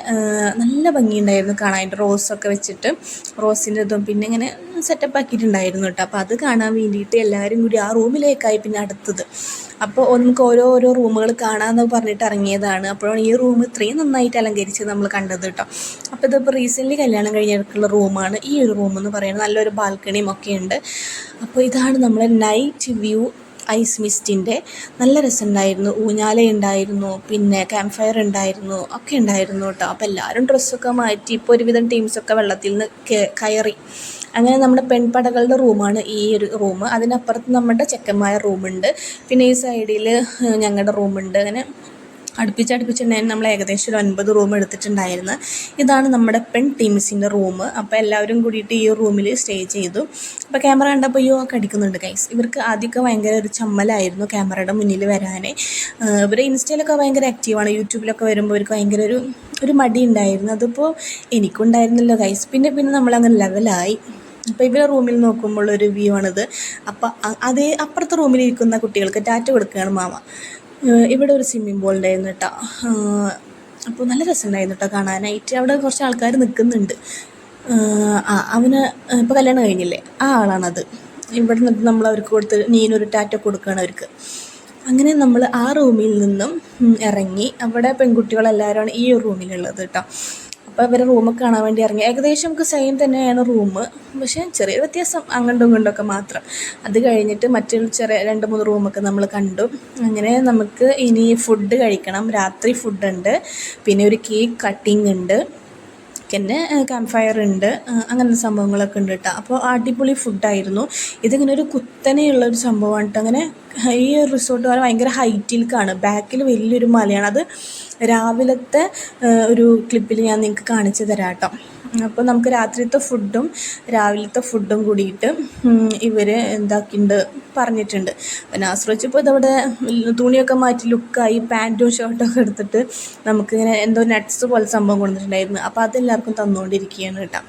[SPEAKER 1] നല്ല ഭംഗിയുണ്ടായിരുന്നു കാണാനായിട്ട്. റോസൊക്കെ വെച്ചിട്ട് റോസിന്റെ ഇതും പിന്നെ ഇങ്ങനെ സെറ്റപ്പ് ആക്കിയിട്ടുണ്ടായിരുന്നു കേട്ടോ. അപ്പോൾ അത് കാണാൻ വേണ്ടിയിട്ട് എല്ലാവരും കൂടി ആ റൂമിലേക്കായി പിന്നെ അടുത്തത്. അപ്പോൾ നമുക്ക് ഓരോ ഓരോ റൂമുകൾ കാണാമെന്ന് പറഞ്ഞിട്ട് ഇറങ്ങിയതാണ്. അപ്പോഴാണ് ഈ റൂം ഇത്രയും നന്നായിട്ട് അലങ്കരിച്ച് നമ്മൾ കണ്ടത് കേട്ടോ. അപ്പോൾ ഇതിപ്പോൾ റീസെന്റ്ലി കല്യാണം കഴിഞ്ഞിട്ടുള്ള റൂമാണ്. ഈ ഒരു റൂം എന്ന് പറയുന്നത് നല്ലൊരു ബാൽക്കണിയും ഒക്കെ ഉണ്ട്. അപ്പോൾ ഇതാണ് നമ്മളെ നൈറ്റ് വ്യൂ ഐസ് മിസ്റ്റിന്റെ നല്ല രസമുണ്ടായിരുന്നു. ഊഞ്ഞാല ഉണ്ടായിരുന്നു. പിന്നെ ക്യാമ്പ് ഫയർ ഉണ്ടായിരുന്നു. ഒക്കെ ഉണ്ടായിരുന്നു കേട്ടോ. അപ്പോൾ എല്ലാവരും ഡ്രസ്സൊക്കെ മാറ്റി. ഇപ്പോൾ ഒരുവിധം ടീംസൊക്കെ വെള്ളത്തിൽ നിന്ന് കയറി. അങ്ങനെ നമ്മുടെ പെൺപടകളുടെ റൂമാണ് ഈ ഒരു റൂം. അതിനപ്പുറത്ത് നമ്മുടെ ചെക്കന്മാരുടെ റൂമുണ്ട്. പിന്നെ ഈ സൈഡിൽ ഞങ്ങളുടെ റൂമുണ്ട്. അങ്ങനെ അടുപ്പിച്ചടുപ്പിച്ചിട്ടുണ്ടായിരുന്നു നമ്മൾ ഏകദേശം ഒരു ഒൻപത് റൂം എടുത്തിട്ടുണ്ടായിരുന്നു. ഇതാണ് നമ്മുടെ പെൺ ടീംസിന്റെ റൂം. അപ്പോൾ എല്ലാവരും കൂടിയിട്ട് ഈ റൂമിൽ സ്റ്റേ ചെയ്തു. അപ്പോൾ ക്യാമറ കണ്ടപ്പോൾ അയ്യോ ഒക്കെ അടിക്കുന്നുണ്ട് ഗൈസ് ഇവർക്ക് ആദ്യമൊക്കെ ഭയങ്കര ഒരു ചമ്മലായിരുന്നു ക്യാമറയുടെ മുന്നിൽ വരാനേ. ഇവർ ഇൻസ്റ്റയിലൊക്കെ ഭയങ്കര ആക്റ്റീവാണ് യൂട്യൂബിലൊക്കെ വരുമ്പോൾ ഇവർക്ക് ഭയങ്കര ഒരു ഒരു മടി ഉണ്ടായിരുന്നു അതിപ്പോൾ എനിക്കുണ്ടായിരുന്നല്ലോ ഗൈസ് പിന്നെ പിന്നെ നമ്മളങ്ങനെ ലെവലായി അപ്പോൾ ഇവരെ റൂമിൽ നോക്കുമ്പോൾ ഒരു വ്യൂ ആണിത്. അപ്പോൾ അതേ അപ്പുറത്തെ റൂമിലിരിക്കുന്ന കുട്ടികൾക്ക് ടാറ്റ കൊടുക്കുകയാണ് മാമ. ഇവിടെ ഒരു സ്വിമ്മിംഗ് പൂൾ ഉണ്ടായിരുന്നു കേട്ടോ അപ്പോൾ നല്ല രസമുണ്ടായിരുന്നു കേട്ടോ കാണാനായിട്ട്. അവിടെ കുറച്ച് ആൾക്കാർ നിൽക്കുന്നുണ്ട്. ആ അവന് ഇപ്പോൾ കല്യാണം കഴിഞ്ഞില്ലേ? ആ ആളാണത്. ഇവിടെ നിന്ന് നമ്മൾ അവർക്ക് കൊടുത്ത് നീനൊരു ടാറ്റ കൊടുക്കുകയാണ് അവർക്ക്. അങ്ങനെ നമ്മൾ ആ റൂമിൽ നിന്നും ഇറങ്ങി. അവിടെ പെൺകുട്ടികളെല്ലാവരും ഈ റൂമിലുള്ളത് കേട്ടോ അപ്പോൾ ഇവരെ റൂമൊക്കെ കാണാൻ വേണ്ടി ഇറങ്ങി. ഏകദേശം നമുക്ക് സെയിം തന്നെയാണ് റൂം പക്ഷേ ചെറിയ വ്യത്യാസം അങ്ങോട്ടും ഇങ്ങോട്ടൊക്കെ മാത്രം. അത് കഴിഞ്ഞിട്ട് മറ്റു ചെറിയ രണ്ട് മൂന്ന് റൂമൊക്കെ നമ്മൾ കണ്ടു. അങ്ങനെ നമുക്ക് ഇനി ഫുഡ് കഴിക്കണം. രാത്രി ഫുഡുണ്ട് പിന്നെ ഒരു കേക്ക് കട്ടിങ് ഉണ്ട്. പിന്നെ ക്യാമ്പ് ഫയർ ഉണ്ട്. അങ്ങനത്തെ സംഭവങ്ങളൊക്കെ ഉണ്ട് കേട്ടോ അപ്പോൾ അടിപൊളി ഫുഡായിരുന്നു ഇതിങ്ങനെ ഒരു കുത്തനെയുള്ള ഒരു സംഭവമാണ് അങ്ങനെ ഈ റിസോർട്ട് പറഞ്ഞാൽ ഭയങ്കര ഹൈറ്റിൽക്കാണ് ബാക്കിൽ വലിയൊരു മലയാണ്. അത് രാവിലത്തെ ഒരു ക്ലിപ്പിൽ ഞാൻ നിങ്ങൾക്ക് കാണിച്ചു തരാം കേട്ടോ അപ്പോൾ നമുക്ക് രാത്രിത്തെ ഫുഡും രാവിലത്തെ ഫുഡും കൂടിയിട്ട് ഇവർ എന്താക്കിയിട്ടുണ്ട് പറഞ്ഞിട്ടുണ്ട്. പിന്നെ ആശ്രയിച്ചപ്പോൾ ഇതവിടെ തുണിയൊക്കെ മാറ്റി ലുക്കായി പാന്റും ഷർട്ടൊക്കെ എടുത്തിട്ട് നമുക്കിങ്ങനെ എന്തോ നട്ട്സ് പോലെ സംഭവം കൊടുത്തിട്ടുണ്ടായിരുന്നു അപ്പോൾ അതെല്ലാവർക്കും തന്നുകൊണ്ടിരിക്കുകയാണ് കേട്ടോ.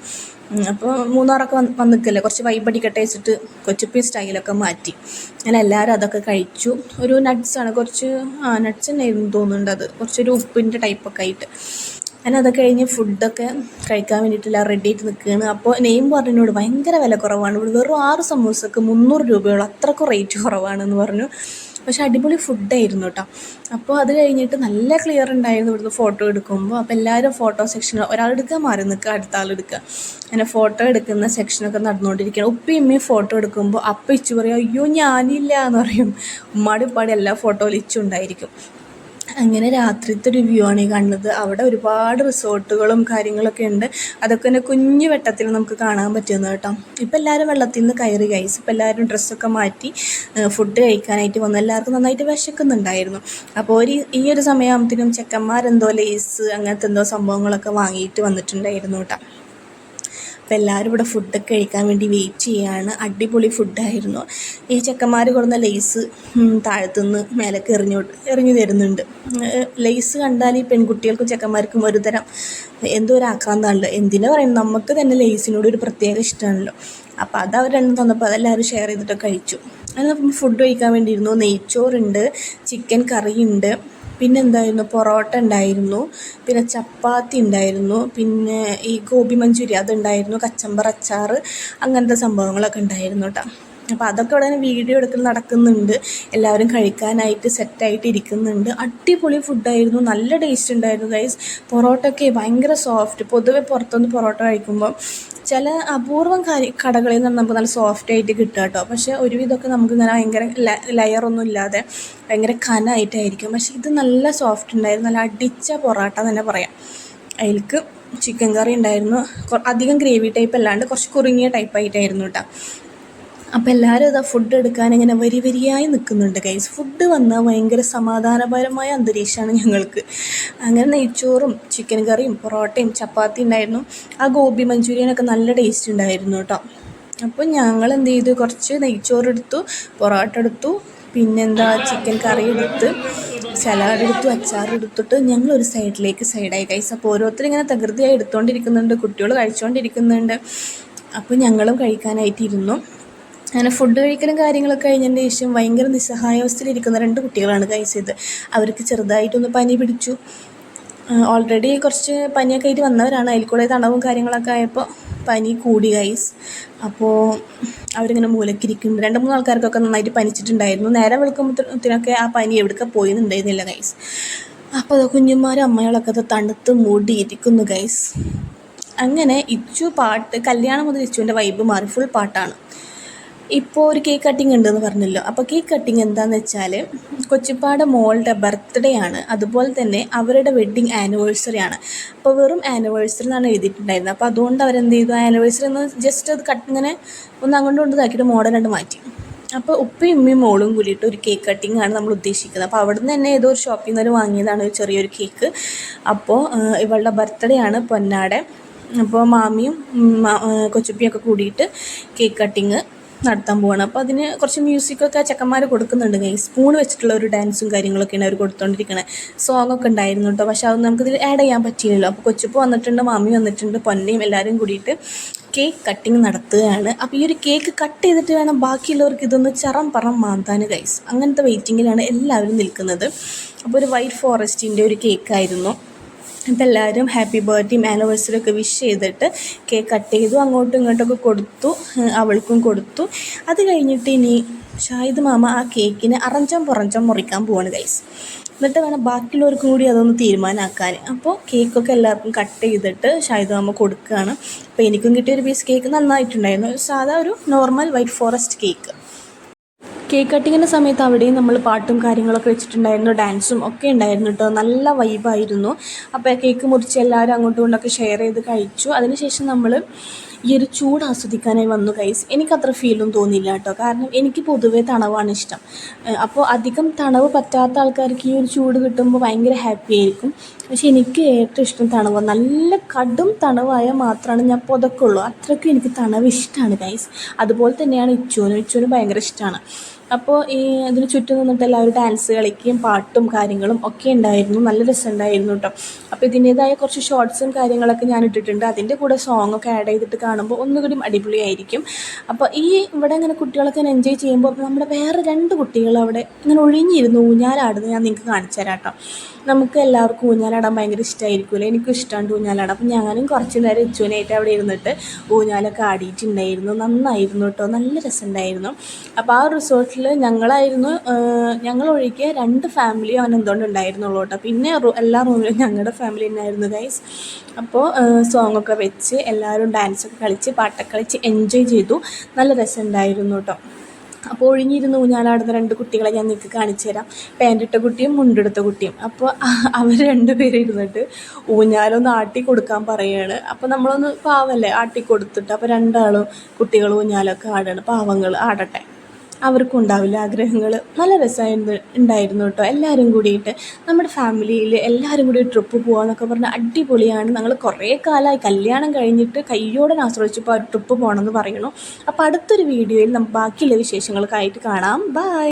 [SPEAKER 1] അപ്പോൾ മൂന്നാറൊക്കെ വന്ന് വന്ന് നിൽക്കല്ലേ കുറച്ച് വൈബടിക്കട്ടെ വെച്ചിട്ട് കൊച്ചുപ്പി സ്റ്റൈലൊക്കെ മാറ്റി. അങ്ങനെ എല്ലാവരും അതൊക്കെ കഴിച്ചു. ഒരു നട്ട്സാണ് കുറച്ച് ആ നട്ട്സ് തന്നെയായിരുന്നു തോന്നുന്നുണ്ട് അത്. കുറച്ചൊരു ഉപ്പിന്റെ ടൈപ്പൊക്കെ ആയിട്ട്. അങ്ങനെ അതൊക്കെ കഴിഞ്ഞ് ഫുഡൊക്കെ കഴിക്കാൻ വേണ്ടിയിട്ടില്ല റെഡി ആയിട്ട് നിൽക്കുകയാണ്. അപ്പോൾ നെയിം പറഞ്ഞതിനോട് ഭയങ്കര വില കുറവാണ്. ഇവിടെ വെറും ആറ് സമൂസക്ക് മുന്നൂറ് രൂപയോളം അത്രക്കും റേറ്റ് കുറവാണെന്ന് പറഞ്ഞു. പക്ഷെ അടിപൊളി ഫുഡായിരുന്നു കേട്ടോ അപ്പോൾ അത് കഴിഞ്ഞിട്ട് നല്ല ക്ലിയർ ഉണ്ടായിരുന്നു ഇവിടുന്ന് ഫോട്ടോ എടുക്കുമ്പോൾ. അപ്പോൾ എല്ലാവരും ഫോട്ടോ സെക്ഷൻ ഒരാൾ എടുക്കുക മാറി നിൽക്കുക അടുത്ത ആളെടുക്കുക അങ്ങനെ ഫോട്ടോ എടുക്കുന്ന സെക്ഷനൊക്കെ നടന്നുകൊണ്ടിരിക്കുകയാണ്. ഉപ്പയും ഇമ്മയും ഫോട്ടോ എടുക്കുമ്പോൾ അപ്പം ഇച്ചു പറയും അയ്യോ ഞാനില്ല എന്ന് പറയും. ഉമ്മാടി ഉപ്പാടി എല്ലാ ഫോട്ടോയിൽ ഇച്ചു ഉണ്ടായിരിക്കും. അങ്ങനെ രാത്രിത്തെ ഒരു വ്യൂ ആണ് ഈ കാണുന്നത്. അവിടെ ഒരുപാട് റിസോർട്ടുകളും കാര്യങ്ങളൊക്കെ ഉണ്ട്. അതൊക്കെ തന്നെ കുഞ്ഞു വെട്ടത്തിൽ നമുക്ക് കാണാൻ പറ്റുന്നത് കേട്ടോ. ഇപ്പം എല്ലാവരും വെള്ളത്തിൽ നിന്ന് കയറി കൈസ് ഇപ്പം എല്ലാവരും ഡ്രസ്സൊക്കെ മാറ്റി ഫുഡ് കഴിക്കാനായിട്ട് വന്നു. എല്ലാവർക്കും നന്നായിട്ട് വിശക്കുന്നുണ്ടായിരുന്നു. അപ്പോൾ ഒരു ഈ ഒരു സമയമാകുമ്പോഴത്തേനും ചെക്കന്മാരെന്തോ ലേസ് അങ്ങനത്തെ എന്തോ സംഭവങ്ങളൊക്കെ വാങ്ങിയിട്ട് വന്നിട്ടുണ്ടായിരുന്നു കേട്ടോ. അപ്പോൾ എല്ലാവരും ഇവിടെ ഫുഡൊക്കെ കഴിക്കാൻ വേണ്ടി വെയിറ്റ് ചെയ്യുകയാണ് അടിപൊളി ഫുഡായിരുന്നു ഈ ചെക്കന്മാർ കൊടുന്ന ലേസ് താഴത്തുനിന്ന് മേലേക്ക് എറിഞ്ഞു എറിഞ്ഞു തരുന്നുണ്ട്. ലേസ് കണ്ടാൽ ഈ പെൺകുട്ടികൾക്കും ചെക്കന്മാർക്കും ഒരു തരം എന്തോ ഒരു ആക്രാന്താണല്ലോ. എന്തിനാ പറയുന്നത് നമുക്ക് തന്നെ ലേസിനോട് ഒരു പ്രത്യേക ഇഷ്ടമാണല്ലോ. അപ്പോൾ അത് അവർ രണ്ടും തന്നപ്പോൾ അതെല്ലാവരും ഷെയർ ചെയ്തിട്ട് കഴിച്ചു. അതിനപ്പം ഫുഡ് കഴിക്കാൻ വേണ്ടിയിരുന്നു നെയ്ച്ചോറുണ്ട് ചിക്കൻ കറിയുണ്ട് പിന്നെ എന്തായിരുന്നു? പൊറോട്ട ഉണ്ടായിരുന്നു. പിന്നെ ചപ്പാത്തി ഉണ്ടായിരുന്നു. പിന്നെ ഈ ഗോബി മഞ്ചൂരി അതുണ്ടായിരുന്നു. കച്ചമ്പർ അച്ചാർ അങ്ങനത്തെ സംഭവങ്ങളൊക്കെ ഉണ്ടായിരുന്നു കേട്ടോ അപ്പോൾ അതൊക്കെ ഇവിടെ തന്നെ വീഡിയോ എടുക്കൽ നടക്കുന്നുണ്ട്. എല്ലാവരും കഴിക്കാനായിട്ട് സെറ്റായിട്ട് ഇരിക്കുന്നുണ്ട്. അടിപൊളി ഫുഡായിരുന്നു നല്ല ടേസ്റ്റ് ഉണ്ടായിരുന്നു ഗൈസ് പൊറോട്ടയൊക്കെ ഭയങ്കര സോഫ്റ്റ് പൊതുവെ പുറത്തുനിന്ന് പൊറോട്ട കഴിക്കുമ്പോൾ ചില അപൂർവം കാര്യ കടകളിൽ നിന്ന് നമുക്ക് നല്ല സോഫ്റ്റ് ആയിട്ട് കിട്ടുക കേട്ടോ. പക്ഷേ ഒരുവിധമൊക്കെ നമുക്ക് ഇങ്ങനെ ഭയങ്കര ലെയറൊന്നും ഇല്ലാതെ ഭയങ്കര കനായിട്ടായിരിക്കും പക്ഷേ ഇത് നല്ല സോഫ്റ്റ് ഉണ്ടായിരുന്നു. നല്ല അടിച്ച പൊറോട്ട തന്നെ പറയാം. അതിലേക്ക് ചിക്കൻ കറി ഉണ്ടായിരുന്നു. അധികം ഗ്രേവി ടൈപ്പ് അല്ലാണ്ട് കുറച്ച് കുറുങ്ങിയ ടൈപ്പായിട്ടായിരുന്നു കേട്ടോ. അപ്പോൾ എല്ലാവരും ഇതാ ഫുഡ് എടുക്കാൻ ഇങ്ങനെ വരി വരിയായി നിൽക്കുന്നുണ്ട് ഗൈസ് ഫുഡ് വന്നാൽ ഭയങ്കര സമാധാനപരമായ അന്തരീക്ഷമാണ് ഞങ്ങൾക്ക്. അങ്ങനെ നെയ്ച്ചോറും ചിക്കൻ കറിയും പൊറോട്ടയും ചപ്പാത്തി ഉണ്ടായിരുന്നു. ആ ഗോബി മഞ്ചൂരിയനൊക്കെ നല്ല ടേസ്റ്റ് ഉണ്ടായിരുന്നു കേട്ടോ. അപ്പോൾ ഞങ്ങൾ എന്ത് ചെയ്തു? കുറച്ച് നെയ്ച്ചോറ് എടുത്തു പൊറോട്ട എടുത്തു പിന്നെന്താ ചിക്കൻ കറി എടുത്ത് സലാഡ് എടുത്തു അച്ചാർ എടുത്തിട്ട് ഞങ്ങൾ ഒരു സൈഡിലേക്ക് സൈഡായി കൈസ് അപ്പോൾ ഓരോരുത്തരും ഇങ്ങനെ തകൃതിയായി എടുത്തുകൊണ്ടിരിക്കുന്നുണ്ട് കുട്ടികൾ കഴിച്ചുകൊണ്ടിരിക്കുന്നുണ്ട് അപ്പോൾ ഞങ്ങളും കഴിക്കാനായിട്ടിരുന്നു. അങ്ങനെ ഫുഡ് കഴിക്കലും കാര്യങ്ങളൊക്കെ കഴിഞ്ഞതിന് ശേഷം ഭയങ്കര നിസ്സഹായാവസ്ഥയിലിരിക്കുന്ന രണ്ട് കുട്ടികളാണ് കൈസ് ഇത്. അവർക്ക് ചെറുതായിട്ടൊന്ന് പനി പിടിച്ചു. ഓൾറെഡി കുറച്ച് പനിയൊക്കെ ആയിട്ട് വന്നവരാണ്. അതിൽ കൂടെ തണവും കാര്യങ്ങളൊക്കെ ആയപ്പോൾ പനി കൂടി ഗൈസ് അപ്പോൾ അവരിങ്ങനെ മൂലക്കിരിക്കും. രണ്ട് മൂന്ന് ആൾക്കാർക്കൊക്കെ നന്നായിട്ട് പനിച്ചിട്ടുണ്ടായിരുന്നു. നേരെ വെളുക്കുമ്പോഴത്തേനൊക്കെ ആ പനി എവിടെക്കെ പോയെന്നുണ്ടായിരുന്നില്ല ഗൈസ് അപ്പോൾ അത് കുഞ്ഞുമാരും അമ്മകളൊക്കെ അത് തണുത്ത് മൂടിയിരിക്കുന്നു ഗൈസ് അങ്ങനെ ഇച്ചു പാട്ട് കല്യാണം മുതൽ ഇച്ചുവിന്റെ വൈബ് മാറി. ഫുൾ പാട്ടാണ്. ഇപ്പോൾ ഒരു കേക്ക് കട്ടിംഗ് ഉണ്ടെന്ന് പറഞ്ഞല്ലോ. അപ്പോൾ കേക്ക് കട്ടിംഗ് എന്താണെന്ന് വെച്ചാൽ കൊച്ചിപ്പാട് മോളുടെ ബർത്ത്ഡേ ആണ്. അതുപോലെ തന്നെ അവരുടെ വെഡ്ഡിങ് ആനിവേഴ്സറി ആണ്. അപ്പോൾ വെറും ആനിവേഴ്സറി എന്നാണ് എഴുതിയിട്ടുണ്ടായിരുന്നത്. അപ്പോൾ അതുകൊണ്ട് അവരെന്ത് ചെയ്തു? ആനിവേഴ്സറി ഒന്ന് ജസ്റ്റ് അത് കട്ട് ഇങ്ങനെ ഒന്ന് അങ്ങോട്ട് കൊണ്ട് ഇതാക്കിയിട്ട് മോഡലായിട്ട് മാറ്റി. അപ്പോൾ ഉപ്പയും ഉമ്മയും മോളും കൂടിയിട്ട് ഒരു കേക്ക് കട്ടിംഗ് ആണ് നമ്മൾ ഉദ്ദേശിക്കുന്നത്. അപ്പോൾ അവിടെ നിന്ന് തന്നെ ഏതോ ഒരു ഷോപ്പിൽ നിന്ന് വാങ്ങിയതാണ് ഒരു ചെറിയൊരു കേക്ക് അപ്പോൾ ഇവളുടെ ബർത്ത്ഡേ ആണ് പൊന്നാടെ. അപ്പോൾ മാമിയും കൊച്ചുപ്പിയൊക്കെ കൂടിയിട്ട് കേക്ക് കട്ടിങ് നടത്താൻ പോവാണ്. അപ്പോൾ അതിന് കുറച്ച് മ്യൂസിക്കൊക്കെ ചെക്കന്മാർ കൊടുക്കുന്നുണ്ട്. കൈ സ്പൂൺ വെച്ചിട്ടുള്ള ഒരു ഡാൻസും കാര്യങ്ങളൊക്കെയാണ് അവർ കൊടുത്തുകൊണ്ടിരിക്കുന്നത് സോങ് ഒക്കെ ഉണ്ടായിരുന്നു കേട്ടോ പക്ഷേ അതൊന്നും നമുക്കിതിൽ ആഡ് ചെയ്യാൻ പറ്റിയില്ലല്ലോ. അപ്പോൾ കൊച്ചുപ്പ് വന്നിട്ടുണ്ട് മാമി വന്നിട്ടുണ്ട് പൊന്നയും എല്ലാവരും കൂടിയിട്ട് കേക്ക് കട്ടിങ് നടത്തുകയാണ്. അപ്പോൾ ഈ ഒരു കേക്ക് കട്ട് ചെയ്തിട്ട് വേണം ബാക്കിയുള്ളവർക്ക് ഇതൊന്ന് ചറം പറം മാന്താൻ ഗൈസ് അങ്ങനത്തെ വെയിറ്റിങ്ങിലാണ് എല്ലാവരും നിൽക്കുന്നത്. അപ്പോൾ ഒരു വൈറ്റ് ഫോറസ്റ്റിന്റെ ഒരു കേക്കായിരുന്നു അപ്പോൾ എല്ലാവരും ഹാപ്പി ബർത്ത്ഡേയും ആനിവേഴ്സറി ഒക്കെ വിഷ് ചെയ്തിട്ട് കേക്ക് കട്ട് ചെയ്തു അങ്ങോട്ടും ഇങ്ങോട്ടൊക്കെ കൊടുത്തു അവൾക്കും കൊടുത്തു. അത് കഴിഞ്ഞിട്ട് ഇനി ഷാഹിദ് മാമ ആ കേക്കിന് അറഞ്ചം പുറഞ്ചം മുറിക്കാൻ പോവാണ് ഗൈസ് എന്നിട്ട് വേണം ബാക്കിയുള്ളവർക്കും കൂടി അതൊന്ന് തീരുമാനമാക്കാൻ അപ്പോൾ കേക്കൊക്കെ എല്ലാവർക്കും കട്ട് ചെയ്തിട്ട് ഷാഹിദ് മാമ കൊടുക്കുകയാണ്. അപ്പോൾ എനിക്കും കിട്ടിയ ഒരു പീസ് കേക്ക് നന്നായിട്ടുണ്ടായിരുന്നു. സാധാ ഒരു normal white forest cake cake കട്ടിങ്ങിന്റെ സമയത്ത് അവിടെയും നമ്മൾ പാട്ടും കാര്യങ്ങളൊക്കെ വെച്ചിട്ടുണ്ടായിരുന്നു ഡാൻസും ഒക്കെ ഉണ്ടായിരുന്നു കേട്ടോ നല്ല വൈബായിരുന്നു അപ്പോൾ കേക്ക് മുറിച്ച് എല്ലാവരും അങ്ങോട്ടും ഇങ്ങോട്ടൊക്കെ ഷെയർ ചെയ്ത് കഴിച്ചു. അതിനുശേഷം നമ്മൾ ഈ ഒരു ചൂട് ആസ്വദിക്കാനായി വന്നു കൈസ് എനിക്കത്ര ഫീലും തോന്നിയില്ല കേട്ടോ. കാരണം എനിക്ക് പൊതുവേ തണവാണ് ഇഷ്ടം. അപ്പോൾ അധികം തണവ് പറ്റാത്ത ആൾക്കാർക്ക് ഈ ഒരു ചൂട് കിട്ടുമ്പോൾ ഭയങ്കര ഹാപ്പി ആയിരിക്കും. പക്ഷേ എനിക്ക് ഏറ്റവും ഇഷ്ടം തണവ്. നല്ല കടും തണവായാൽ മാത്രമാണ് ഞാൻ പുതക്കുള്ളൂ. അത്രയ്ക്കും എനിക്ക് തണവ് ഇഷ്ടമാണ് ഗൈസ് അതുപോലെ തന്നെയാണ് ഇച്ചോനും. ഇച്ചോനും ഭയങ്കര ഇഷ്ടമാണ് അപ്പോൾ ഈ അതിന് ചുറ്റും നിന്നിട്ട് എല്ലാവരും ഡാൻസ് കളിക്കുകയും പാട്ടും കാര്യങ്ങളും ഒക്കെ ഉണ്ടായിരുന്നു. നല്ല രസമുണ്ടായിരുന്നു കേട്ടോ അപ്പോൾ ഇതിന്റേതായ കുറച്ച് ഷോർട്സും കാര്യങ്ങളൊക്കെ ഞാൻ ഇട്ടിട്ടുണ്ട്. അതിന്റെ കൂടെ സോങ് ഒക്കെ ആഡ് ചെയ്തിട്ട് കാണുമ്പോൾ ഒന്നുകൂടി അടിപൊളിയായിരിക്കും. അപ്പോൾ ഈ ഇവിടെ ഇങ്ങനെ കുട്ടികളൊക്കെ എൻജോയ് ചെയ്യുമ്പോൾ നമ്മുടെ വേറെ രണ്ട് കുട്ടികൾ അവിടെ ഇങ്ങനെ ഒഴിഞ്ഞിരുന്നു ഊഞ്ഞാലാടുന്നത് ഞാൻ നിങ്ങൾക്ക് കാണിച്ചു തരാം കേട്ടോ നമുക്ക് എല്ലാവർക്കും ഊഞ്ഞാലാടാൻ ഭയങ്കര ഇഷ്ടമായിരിക്കുമല്ലോ എനിക്കും ഇഷ്ടമാണ് ഊഞ്ഞാലാടാൻ. അപ്പം ഞാനും കുറച്ച് നേരം ഇച്ചുവിനായിട്ട് അവിടെ ഇരുന്നിട്ട് ഊഞ്ഞാലൊക്കെ ആടിയിട്ടുണ്ടായിരുന്നു. നന്നായിരുന്നു കേട്ടോ നല്ല രസമുണ്ടായിരുന്നു. അപ്പോൾ ആ റിസോർട്ടിൽ ഞങ്ങളായിരുന്നു ഒഴികെ രണ്ട് ഫാമിലിയും അവൻ എന്തുകൊണ്ട് ഉണ്ടായിരുന്നുള്ളൂ കേട്ടോ പിന്നെ എല്ലാ റൂമിലും ഞങ്ങളുടെ ഫാമിലി തന്നെയായിരുന്നു ഗൈസ് അപ്പോൾ സോങ് ഒക്കെ വെച്ച് എല്ലാവരും ഡാൻസൊക്കെ കളിച്ച് പാട്ടൊക്കെ കളിച്ച് എൻജോയ് ചെയ്തു. നല്ല രസമുണ്ടായിരുന്നു കേട്ടോ അപ്പോൾ ഒഴിഞ്ഞിരുന്ന് ഊഞ്ഞാലാടുന്ന രണ്ട് കുട്ടികളെ ഞാൻ നിങ്ങൾക്ക് കാണിച്ചു തരാം. പാന്റിട്ട കുട്ടിയും മുണ്ടെടുത്ത കുട്ടിയും. അപ്പോൾ [laughs] അവർ രണ്ടുപേരും ഇരുന്നിട്ട് ഊഞ്ഞാലൊന്ന് ആട്ടി കൊടുക്കാൻ പറയുകയാണ് അപ്പോൾ നമ്മളൊന്ന് പാവല്ലേ ആട്ടി കൊടുത്തിട്ട് അപ്പോൾ രണ്ടാളും കുട്ടികൾ ഊഞ്ഞാലൊക്കെ ആടുകയാണ് പാവങ്ങൾ ആടട്ടെ. അവർക്കും ഉണ്ടാവില്ല ആഗ്രഹങ്ങൾ നല്ല രസമായിരുന്നു ഉണ്ടായിരുന്നു കേട്ടോ എല്ലാവരും കൂടിയിട്ട് നമ്മുടെ ഫാമിലിയിൽ എല്ലാവരും കൂടി ട്രിപ്പ് പോകാമെന്നൊക്കെ പറഞ്ഞാൽ അടിപൊളിയാണ്. ഞങ്ങൾ കുറേ കാലമായി കല്യാണം കഴിഞ്ഞിട്ട് കയ്യോടെ ആശ്രയിച്ചപ്പോൾ ആ ട്രിപ്പ് പോകണമെന്ന് പറയണു അപ്പോൾ അടുത്തൊരു വീഡിയോയിൽ നമുക്ക് ബാക്കിയുള്ള വിശേഷങ്ങൾക്കായിട്ട് കാണാം. ബൈ